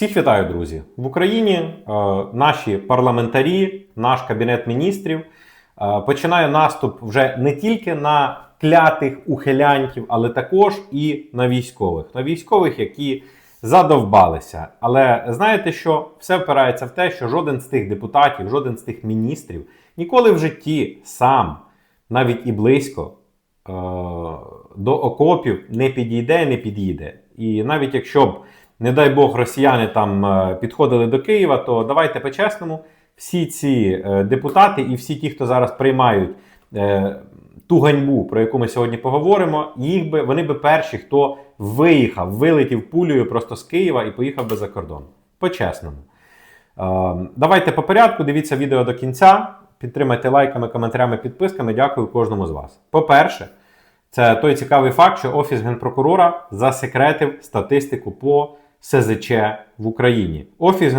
Всіх вітаю, друзі! В Україні е, наші парламентарі, наш кабінет міністрів е, починає наступ вже не тільки на клятих ухилянтів, але також і на військових. На військових, які задовбалися. Але знаєте що? Все впирається в те, що жоден з тих депутатів, жоден з тих міністрів ніколи в житті сам, навіть і близько, е, до окопів не підійде, не під'їде. І навіть якщо б, не дай Бог, росіяни там е, підходили до Києва, то давайте по-чесному, всі ці е, депутати і всі ті, хто зараз приймають е, ту ганьбу, про яку ми сьогодні поговоримо, їх би вони би перші, хто виїхав, вилетів пулею просто з Києва і поїхав би за кордон. По-чесному. Давайте по порядку, дивіться відео до кінця, підтримайте лайками, коментарями, підписками. Дякую кожному з вас. По-перше, це той цікавий факт, що Офіс генпрокурора засекретив статистику по СЗЧ в Україні. Офіс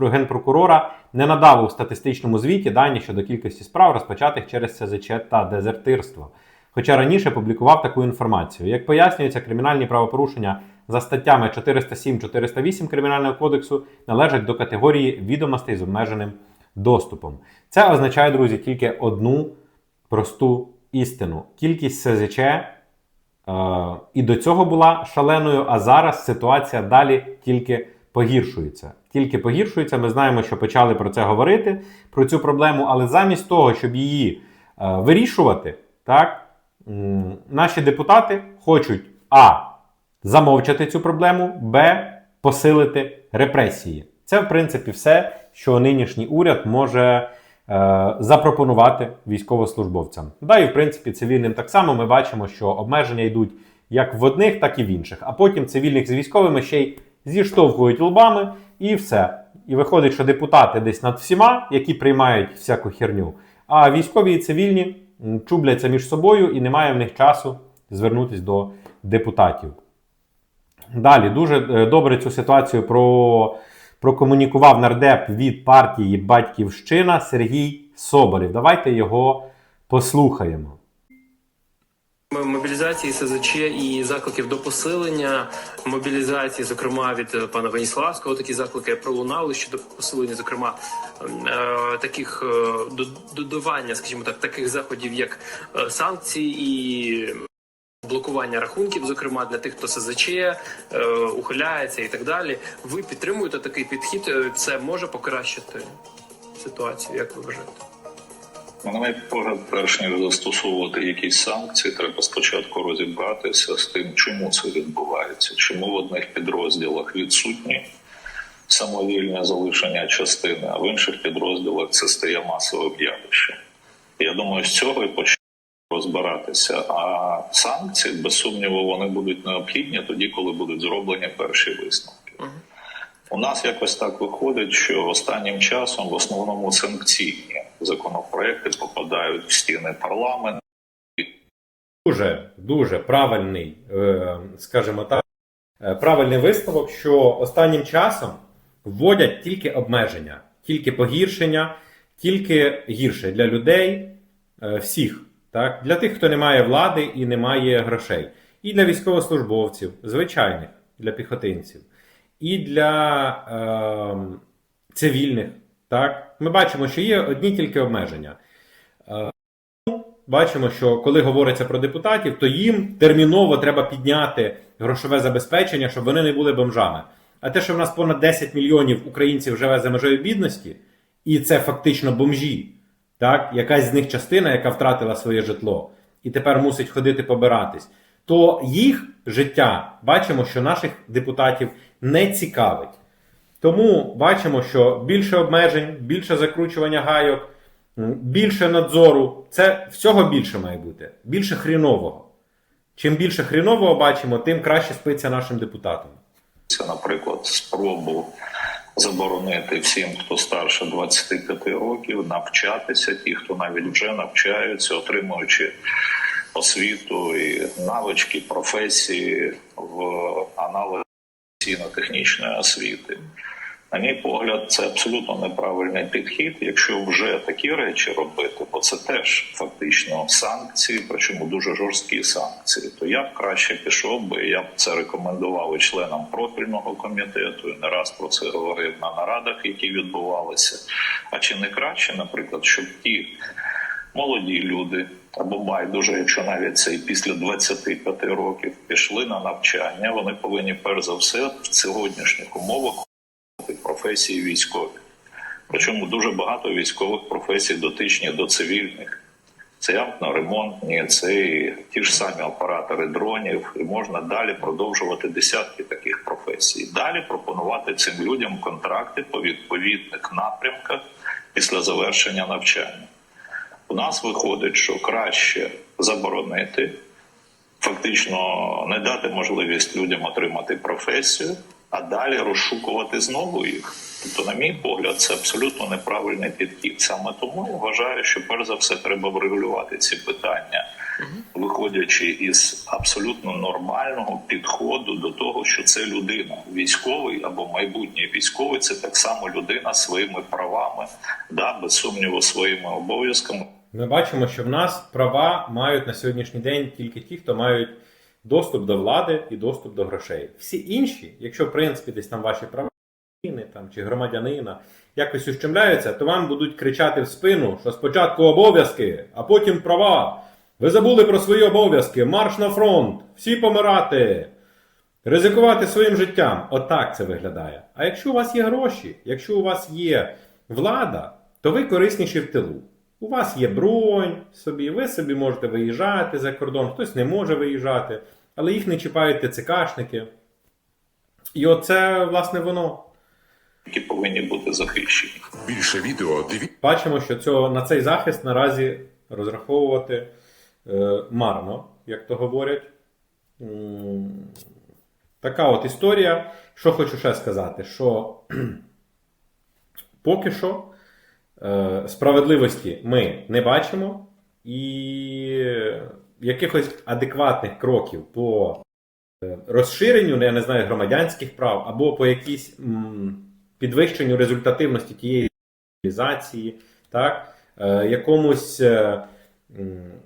генпрокурора не надав у статистичному звіті дані щодо кількості справ, розпочатих через СЗЧ та дезертирство. Хоча раніше публікував таку інформацію. Як пояснюється, кримінальні правопорушення за статтями 407-408 Кримінального кодексу належать до категорії відомостей з обмеженим доступом. Це означає, друзі, тільки одну просту істину. Кількість СЗЧ і до цього була шаленою, а зараз ситуація далі тільки погіршується. Тільки погіршується. Ми знаємо, що почали про це говорити, про цю проблему, але замість того, щоб її е, вирішувати, так, наші депутати хочуть А. Замовчати цю проблему, Б. Посилити репресії. Це, в принципі, все, що нинішній уряд може е, запропонувати військовослужбовцям. Да, і в принципі цивільним так само ми бачимо, що обмеження йдуть як в одних, так і в інших. А потім цивільних з військовими ще й зіштовхують лбами, і все. І виходить, що депутати десь над всіма, які приймають всяку херню, а військові і цивільні чубляться між собою і немає в них часу звернутися до депутатів. Далі дуже е, добре цю ситуацію про, прокомунікував нардеп від партії Батьківщина Сергій Соболєв. Давайте його послухаємо. Мобілізації СЗЧ і закликів до посилення мобілізації, зокрема від е, пана Веніславського, такі заклики пролунали щодо посилення, зокрема е, таких е, до- додавання, скажімо так, таких заходів, як санкції і блокування рахунків, зокрема для тих, хто СЗЧ е, ухиляється і так далі. Ви підтримуєте такий підхід? Е, Це може покращити ситуацію, як ви вважаєте? На мій погляд, перш ніж застосовувати якісь санкції, треба спочатку розібратися з тим, чому це відбувається, чому в одних підрозділах відсутні самовільне залишення частини, а в інших підрозділах це стає масовим явищем. Я думаю, з цього і почнемо розбиратися. А санкції, без сумніву, вони будуть необхідні тоді, коли будуть зроблені перші висновки. У нас якось так виходить, що останнім часом в основному санкційні законопроекти попадають в стіни парламенту. Дуже дуже правильний, е, скажімо так, е, правильний висновок, що останнім часом вводять тільки обмеження, тільки погіршення, тільки гірше для людей е, всіх, так? для тих, хто не має влади і не має грошей, і для військовослужбовців, звичайних, для піхотинців, і для е, цивільних. Так? Ми бачимо, що є одні тільки обмеження бачимо, що коли говориться про депутатів, то їм терміново треба підняти грошове забезпечення, щоб вони не були бомжами. А те, що в нас понад 10 мільйонів українців живе за межею бідності, і це фактично бомжі, так? якась з них частина, яка втратила своє житло, і тепер мусить ходити побиратись, то їх життя бачимо, що наших депутатів не цікавить. Тому бачимо, що більше обмежень, більше закручування гайок, більше надзору. Це всього більше має бути, більше хрінового. Чим більше хрінового бачимо, тим краще спиться нашим депутатам. Це, наприклад, спробу заборонити всім, хто старше 25 років, навчатися, ті, хто навіть вже навчаються, отримуючи освіту і навички, професії в аналізі технічної освіти. На мій погляд, це абсолютно неправильний підхід. Якщо вже такі речі робити, бо це теж фактично санкції, причому дуже жорсткі санкції, то я б краще пішов би. Я б це рекомендував і членам профільного комітету. І не раз про це говорив на нарадах, які відбувалися. А чи не краще, наприклад, щоб ті молоді люди або байдуже, якщо навіть це і після 25 років пішли на навчання, вони повинні перш за все в сьогоднішніх умовах професії військові. Причому дуже багато військових професій дотичні до цивільних. Це авторемонтні, це і ті ж самі оператори дронів, і можна далі продовжувати десятки таких професій. Далі пропонувати цим людям контракти по відповідних напрямках після завершення навчання. У нас виходить, що краще заборонити, фактично не дати можливість людям отримати професію, а далі розшукувати знову їх. Тобто, на мій погляд, це абсолютно неправильний підхід. Саме тому я вважаю, що перш за все треба врегулювати ці питання, виходячи із абсолютно нормального підходу до того, що це людина, військовий або майбутній військовий, це так само людина своїми правами, да, без сумніву, своїми обов'язками. Ми бачимо, що в нас права мають на сьогоднішній день тільки ті, хто мають доступ до влади і доступ до грошей. Всі інші, якщо в принципі десь там ваші права там чи громадянина якось ущемляються, то вам будуть кричати в спину, що спочатку обов'язки, а потім права. Ви забули про свої обов'язки, марш на фронт, всі помирати, ризикувати своїм життям. Отак це виглядає. А якщо у вас є гроші, якщо у вас є влада, то ви корисніші в тилу. У вас є бронь собі, ви собі можете виїжджати за кордон, хтось не може виїжджати, але їх не чіпають ТЦКшники. І оце, власне, воно. які повинні бути захищені. Більше відео дивіться. Бачимо, що цього, на цей захист наразі розраховувати е, марно, як то говорять. Така от історія. Що хочу ще сказати, що поки що справедливості ми не бачимо, і якихось адекватних кроків по е, розширенню, я не знаю, громадянських прав або по якійсь підвищенню результативності тієї цивілізації, так, е, якомусь е,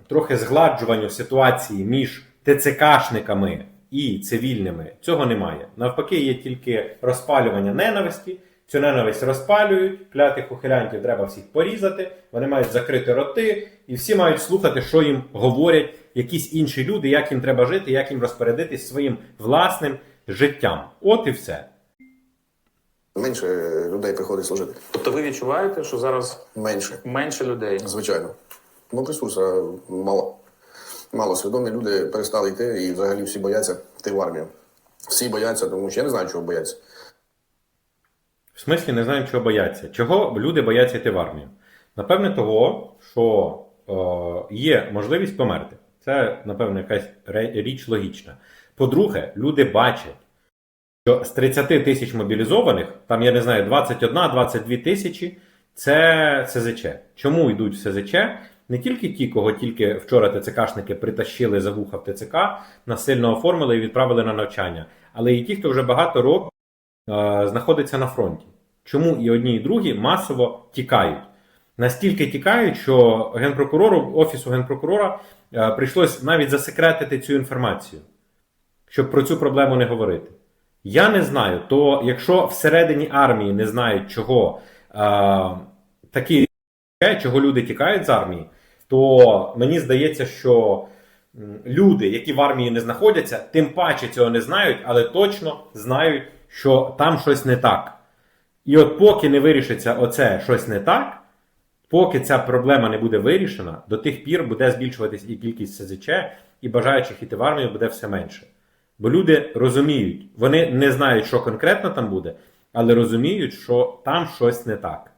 трохи згладжуванню ситуації між ТЦКшниками і цивільними, цього немає. Навпаки, є тільки розпалювання ненависті. Цю ненависть розпалюють, клятих ухилянтів треба всіх порізати, вони мають закрити роти, і всі мають слухати, що їм говорять якісь інші люди, як їм треба жити, як їм розпорядитись своїм власним життям. От і все. Менше людей приходить служити. Тобто ви відчуваєте, що зараз Менше, менше людей? звичайно. Бо ресурсу мало. Мало свідомі люди перестали йти і взагалі всі бояться йти в армію. Всі бояться, тому що я не знаю, чого бояться. В смислі не знаємо, чого бояться. Чого люди бояться йти в армію? Напевне, того, що е, є можливість померти. Це, напевно, якась річ логічна. По-друге, люди бачать, що з 30 тисяч мобілізованих, там, я не знаю, 21-22 тисячі це СЗЧ. Чому йдуть в СЗЧ? Не тільки ті, кого тільки вчора ТЦКшники притащили за вуха в ТЦК, насильно оформили і відправили на навчання, але і ті, хто вже багато років знаходиться на фронті. Чому і одні, і другі масово тікають? Настільки тікають, що генпрокурору, офісу генпрокурора е, прийшлось навіть засекретити цю інформацію, щоб про цю проблему не говорити. Я не знаю, то якщо всередині армії не знають, чого е, такі чого люди тікають з армії, то мені здається, що люди, які в армії не знаходяться, тим паче цього не знають, але точно знають, що там щось не так. І от поки не вирішиться оце щось не так, поки ця проблема не буде вирішена, до тих пір буде збільшуватись і кількість СЗЧ, і бажаючих іти в армію буде все менше. Бо люди розуміють, вони не знають, що конкретно там буде, але розуміють, що там щось не так.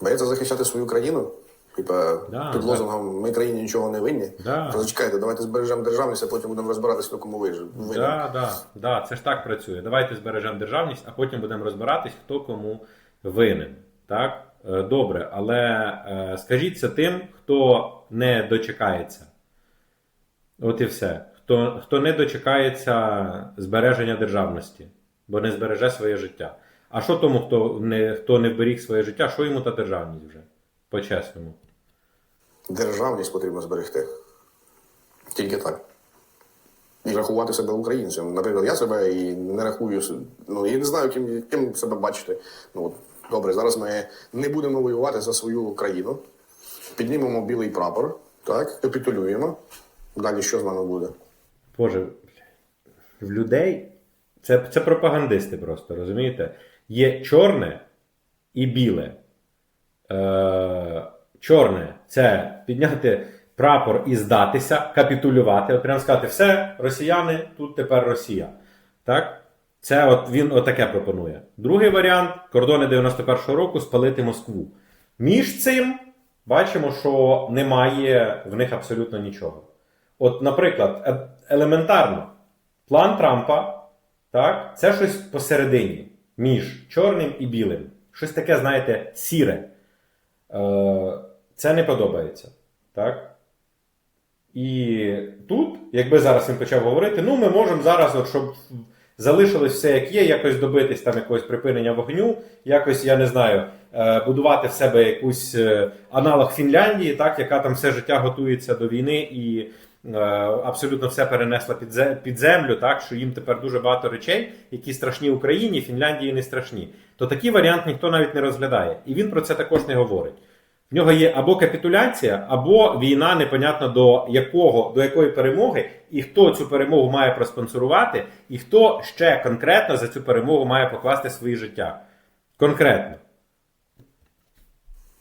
Бояться захищати свою країну. Типа Да, під да. лозунгом ми країні нічого не винні. Да. Зачекайте, давайте збережемо державність, а потім будемо розбиратися, хто кому вижив. винен. Да, да, да, це ж так працює. Давайте збережемо державність, а потім будемо розбиратись, хто кому винен. Так? Е, Добре, але е, скажіть це тим, хто не дочекається. От і все. Хто, хто не дочекається збереження державності, бо не збереже своє життя. А що тому, хто не, хто не вберіг своє життя, що йому та державність вже? По-чесному. Державність потрібно зберегти. Тільки так. І рахувати себе українцем. Наприклад, я себе і не рахую, ну і не знаю, ким, ким себе бачити. Ну, от, добре, зараз ми не будемо воювати за свою країну. Піднімемо білий прапор, так, капітулюємо. Далі що з нами буде? Боже, в людей це, це пропагандисти просто, розумієте? Є чорне і біле. Е, чорне це підняти прапор і здатися, капітулювати. От прямо сказати, все, росіяни, тут тепер Росія. Так? Це от він отаке пропонує. Другий варіант кордони 91-го року спалити Москву. Між цим бачимо, що немає в них абсолютно нічого. От, наприклад, е- елементарно, план Трампа, так, це щось посередині між чорним і білим. Щось таке, знаєте, сіре. Е, це не подобається. Так? І тут, якби зараз він почав говорити, ну ми можемо зараз, от, щоб залишилось все як є, якось добитись там якогось припинення вогню, якось, я не знаю, е, будувати в себе якусь е, аналог Фінляндії, так, яка там все життя готується до війни і абсолютно все перенесла під землю, так, що їм тепер дуже багато речей, які страшні Україні, Фінляндії не страшні. То такий варіант ніхто навіть не розглядає. І він про це також не говорить. В нього є або капітуляція, або війна, непонятно до якого, до якої перемоги, і хто цю перемогу має проспонсорувати, і хто ще конкретно за цю перемогу має покласти свої життя. Конкретно.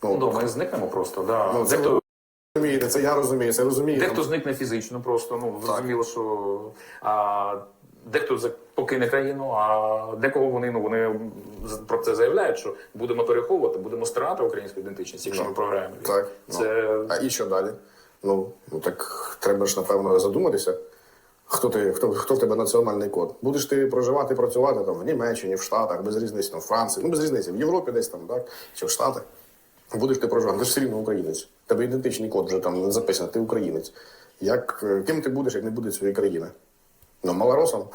Ну, Ну, ми зникнемо просто. Да. Ну, це дехто, ви розумієте, це я розумію, це розумію. дехто зникне фізично, просто ну зрозуміло, що а, дехто покине країну, а декого вони ну вони про це заявляють, що будемо переховувати, будемо стирати українську ідентичність, якщо Ну, ми програємо. Так. Це А і що далі? Ну, ну так треба ж, напевно, задуматися. Хто ти, хто, хто в тебе національний код? Будеш ти проживати, працювати там в Німеччині, в Штатах, без різниці, там, в Франції, ну без різниці, в Європі десь там, так, чи в Штатах. Будеш ти проживати, ти ж все рівно українець. Тебе ідентичний код вже там записаний, ти українець. Як, е, ким ти будеш, як не буде цієї країни? Ну, малоросом?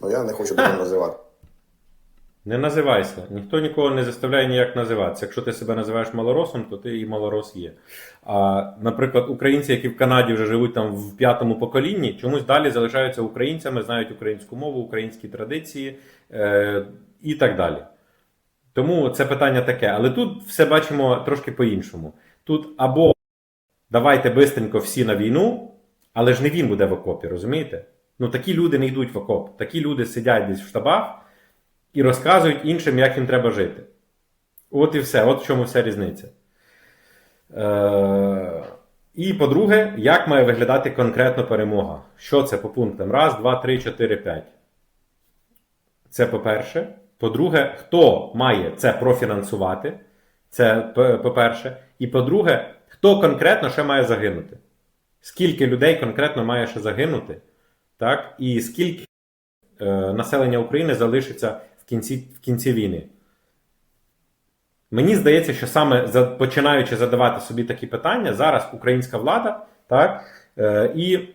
Ну я не хочу тебе називати. Не називайся. Ніхто нікого не заставляє ніяк називатися. Якщо ти себе називаєш малоросом, то ти і малорос є. А, наприклад, українці, які в Канаді вже живуть там в п'ятому поколінні, чомусь далі залишаються українцями, знають українську мову, українські традиції е, і так далі. Тому це питання таке. Але тут все бачимо трошки по-іншому. Тут або давайте бистренько всі на війну, але ж не він буде в окопі, розумієте? Ну такі люди не йдуть в окоп. Такі люди сидять десь в штабах і розказують іншим, як їм треба жити. От і все, от в чому вся різниця. Е, і по-друге, як має виглядати конкретно перемога? Що це по пунктам? Раз, два, три, чотири, п'ять. Це по-перше. По-друге, хто має це профінансувати? Це по-перше. І по-друге, хто конкретно ще має загинути? Скільки людей конкретно має ще загинути? Так? І скільки е, населення України залишиться в кінці, в кінці війни? Мені здається, що саме за, починаючи задавати собі такі питання, зараз українська влада, так, е, і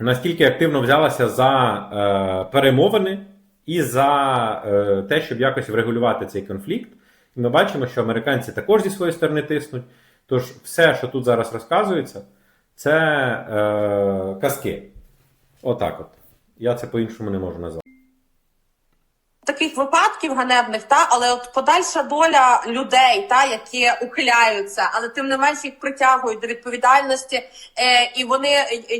наскільки активно взялася за е, перемовини і за е, те, щоб якось врегулювати цей конфлікт. І ми бачимо, що американці також зі своєї сторони тиснуть. Тож все, що тут зараз розказується, це е, казки. Отак от. Я це по-іншому не можу назвати. таких випадків ганебних, та але от подальша доля людей, та які ухиляються, але тим не менш їх притягують до відповідальності, е, і вони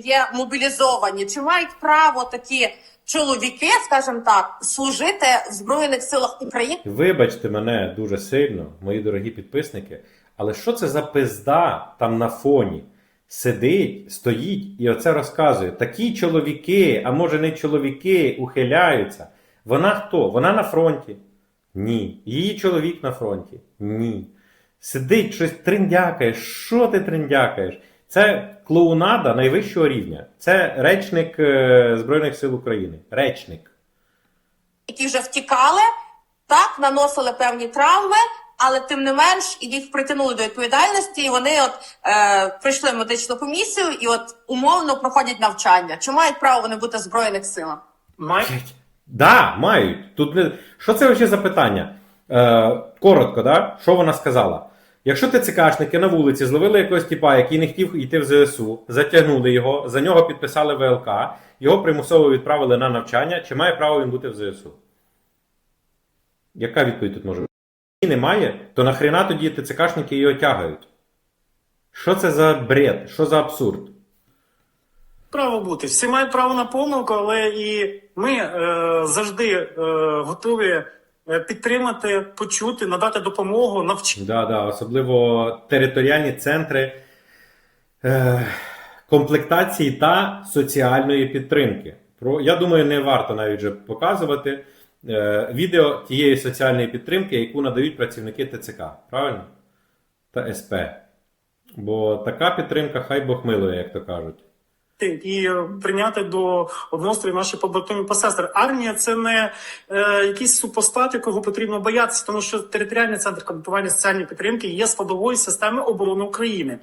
є мобілізовані. Чи мають право такі чоловіки, скажімо так, служити в збройних силах України? Вибачте мене дуже сильно, мої дорогі підписники, але що це за пизда там на фоні? Сидить, стоїть і оце розказує. Такі чоловіки, а може не чоловіки, ухиляються. Вона хто? Вона на фронті? Ні. Її чоловік на фронті? Ні. Сидить, щось триндякає. Що ти триндякаєш? Це клоунада найвищого рівня. Це речник е, Збройних сил України. Речник. які вже втікали, так наносили певні травми, але тим не менш їх притягнули до відповідальності, і вони от е, прийшли в медичну комісію і от умовно проходять навчання. Чи мають право вони бути в збройних силах? Блядь, Да, мають. Тут не... Що це взагалі за питання? Е, коротко, да? що вона сказала? Якщо ТЦКшники на вулиці зловили якогось типа, який не хотів йти в ЗСУ, затягнули його, за нього підписали ВЛК, його примусово відправили на навчання, чи має право він бути в ЗСУ? Яка відповідь тут може бути? Немає, то нахрена тоді ТЦКшники його тягають? Що це за бред? Що за абсурд? Право бути. Всі мають право на помилку, але і ми е, завжди е, готові е, підтримати, почути, надати допомогу, навчити. Да, да, особливо територіальні центри е, комплектації та соціальної підтримки. Про, я думаю, не варто навіть вже показувати відео тієї соціальної підтримки, яку надають працівники ТЦК, правильно? Та СП. Бо така підтримка, хай Бог милує, як то кажуть. і е, прийняти до однострої наші побратимі посестри. Армія це не е, якийсь супостат, якого потрібно боятися, тому що територіальний центр комплектування соціальної підтримки є складовою системи оборони України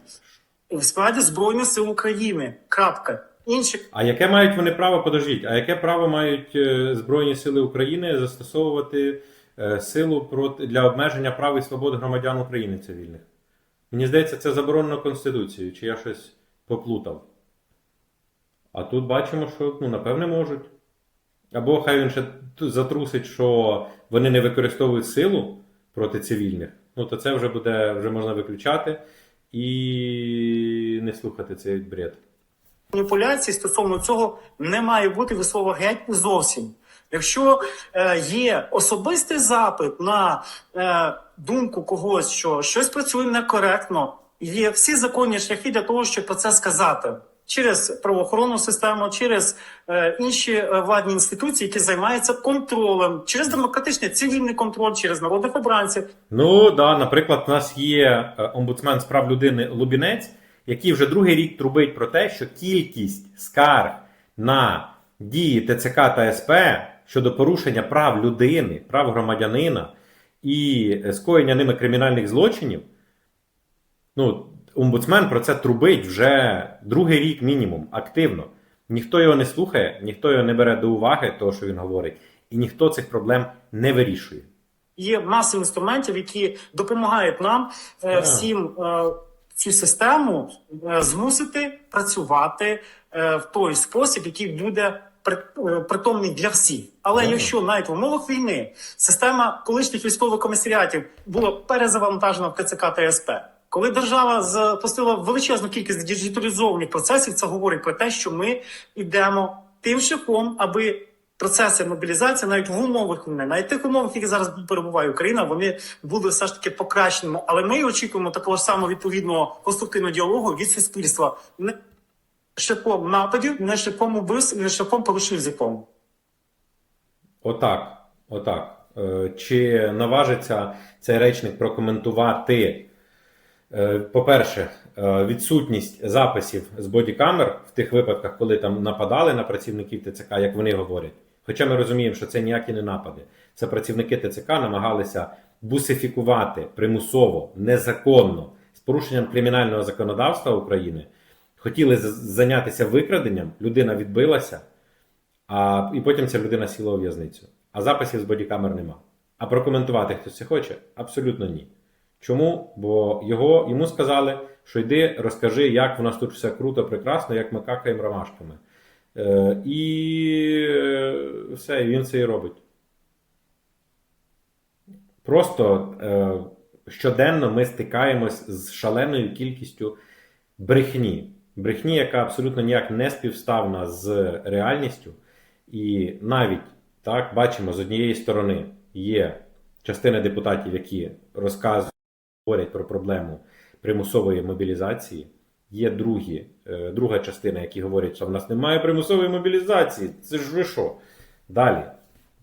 в складі Збройних сил України. Крапка. Інші А яке мають вони право, подождіть, а яке право мають е, Збройні Сили України застосовувати е, силу проти для обмеження прав і свобод громадян України цивільних? Мені здається, це заборонено Конституцією, чи я щось поплутав. А тут бачимо, що ну, напевне можуть. Або хай він ще затрусить, що вони не використовують силу проти цивільних. Ну, то це вже буде, вже можна виключати і не слухати цей бред. Маніпуляцій стосовно цього не має бути від слова геть зовсім. Якщо е, є особистий запит на е, думку когось, що щось працює некоректно, є всі законні шляхи для того, щоб про це сказати. Через правоохоронну систему, через е, інші е, владні інституції, які займаються контролем, через демократичний цивільний контроль, через народних обранців, Ну да, наприклад, у нас є е, омбудсмен з прав людини Лубінець, який вже другий рік трубить про те, що кількість скарг на дії ТЦК та СП щодо порушення прав людини, прав громадянина і скоєння ними кримінальних злочинів. Ну, омбудсмен про це трубить вже другий рік мінімум, активно. Ніхто його не слухає, ніхто його не бере до уваги, того, що він говорить, і ніхто цих проблем не вирішує. є маса інструментів, які допомагають нам е, всім е, цю систему е, змусити працювати е, в той спосіб, який буде е, притомний для всіх. Але Так. якщо навіть в умовах війни система колишніх військових комісаріатів була перезавантажена в ТЦК та СП, коли держава запустила величезну кількість діджиталізованих процесів, це говорить про те, що ми йдемо тим шляхом, аби процеси мобілізації навіть в умовах війни, навіть тих умовах, які зараз перебуває Україна, вони будуть все ж таки покращеними. Але ми очікуємо такого ж самого відповідного конструктивного діалогу від суспільства не шляхом нападів, не шляхом убивств, не шляхом порушень закону. Отак, отак. Е, Чи наважиться цей речник прокоментувати, е, по-перше, е, відсутність записів з бодікамер в тих випадках, коли там нападали на працівників ТЦК, як вони говорять. Хоча ми розуміємо, що це ніякі не напади. Це працівники ТЦК намагалися бусифікувати примусово, незаконно, з порушенням кримінального законодавства України. Хотіли зайнятися викраденням, людина відбилася, а, і потім ця людина сіла у в'язницю. А записів з бодікамер нема. А прокоментувати хтось це хоче? Абсолютно ні. Чому? Бо його, йому сказали, що йди, розкажи, як в нас тут все круто, прекрасно, як ми какаємо ромашками. Е, і е, все, він це і робить. Просто е, щоденно ми стикаємось з шаленою кількістю брехні. Брехні, яка абсолютно ніяк не співставна з реальністю. І навіть так бачимо, з однієї сторони є частина депутатів, які розказують, говорять про проблему примусової мобілізації. Є другі, е, друга частина, які говорять, що в нас немає примусової мобілізації. Це ж ви що? Далі.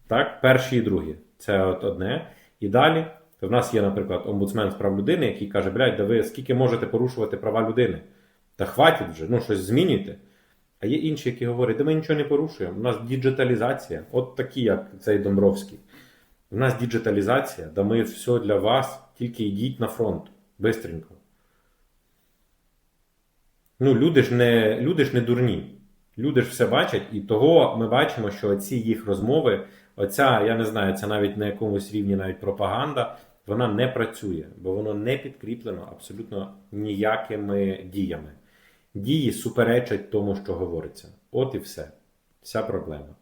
Так, перші і другі. Це от одне. І далі в нас є, наприклад, омбудсмен з прав людини, який каже: блядь, да ви скільки можете порушувати права людини? Та хватить вже, ну щось змінюйте. А є інші, які говорять, да ми нічого не порушуємо. У нас діджиталізація, от такі, як цей Домбровський. У нас діджиталізація, да ми все для вас, тільки йдіть на фронт. Бистренько. Ну, люди ж не, люди ж не дурні. Люди ж все бачать, і того ми бачимо, що ці їх розмови оця, я не знаю, це навіть на якомусь рівні навіть пропаганда, вона не працює, бо воно не підкріплено абсолютно ніякими діями. Дії суперечать тому, що говориться. От і все. Вся проблема.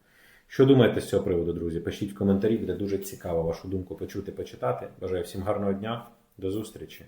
Що думаєте з цього приводу, друзі? Пишіть в коментарі, буде дуже цікаво вашу думку почути, почитати. Бажаю всім гарного дня, до зустрічі!